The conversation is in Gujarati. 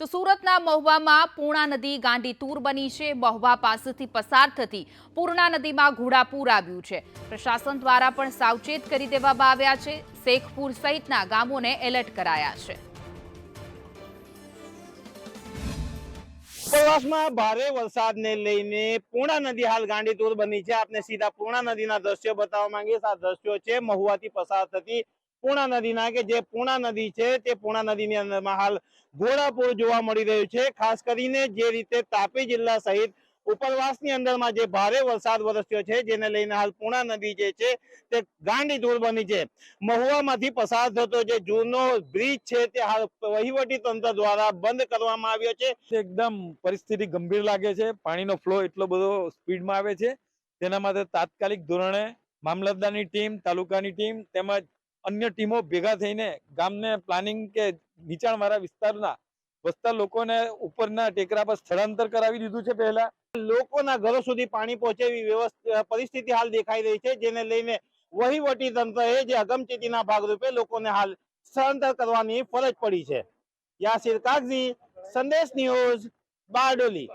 તો સુરતના મહુવામાં પૂર્ણા નદી ગાંડી તૂર બની છે. મહુવા પાસેથી પસાર થતી પૂર્ણા નદીમાં ઘોડાપૂર આવ્યું છે. પ્રશાસન દ્વારા પણ સાવચેત કરી દેવામાં આવ્યા છે. શેખપુર સહિતના ગામોને એલર્ટ કરાયા છે. ઉપરવાસમાં ભારે વરસાદને લઈને પૂર્ણા નદી હાલ ગાંડીતુર બની છે. આપને સીધા પૂર્ણા નદીના દ્રશ્યો બતાવવા માંગીએ આ દ્રશ્યો છે મહુવાથી પસાર થતી પૂર્ણા નદીના કે જે પૂર્ણા નદી છે તે પૂર્ણા નદીની અંદરમાં હાલ ઘોડાપુર જોવા મળી રહ્યું છે. ખાસ કરીને જે રીતે તાપી જિલ્લા સહિત ઉપરવાસની અંદરમાં જે ભારે વરસાદ વરસ્યો છે, જેને લઈને હાલ પૂર્ણા નદી જે છે તે ગાંડીતુર બની છે. મહુવામાંથી પસાર થતો જે જૂનો બ્રિજ છે તે હાલ વહીવટી તંત્ર દ્વારા બંધ કરવામાં આવ્યો છે. એકદમ પરિસ્થિતિ ગંભીર લાગે છે. પાણીનો ફ્લો એટલો બધો સ્પીડમાં આવે છે. તેના માટે તાત્કાલિક ધોરણે મામલતદારની ટીમ, તાલુકાની ટીમ તેમજ અન્ય ટીમો ભેગા થઈને ગામને પ્લાનિંગ કે નીચાણવાળા વિસ્તારના વસતા લોકોને ઉપરના ટેકરા પર સ્થળાંતર કરાવી દીધું છે પહેલા. લોકોના ઘરો સુધી પાણી પહોંચે એવી વ્યવસ્થા પરિસ્થિતિ હાલ દેખાઈ રહી છે, જેને લઈને વહીવટી તંત્રએ જે અગમચેતીના ભાગરૂપે લોકોને હાલ સ્થળાંતર કરવાની ફરજ પડી છે. યાસિર કાગઝી, સંદેશ ન્યૂઝ, બારડોલી.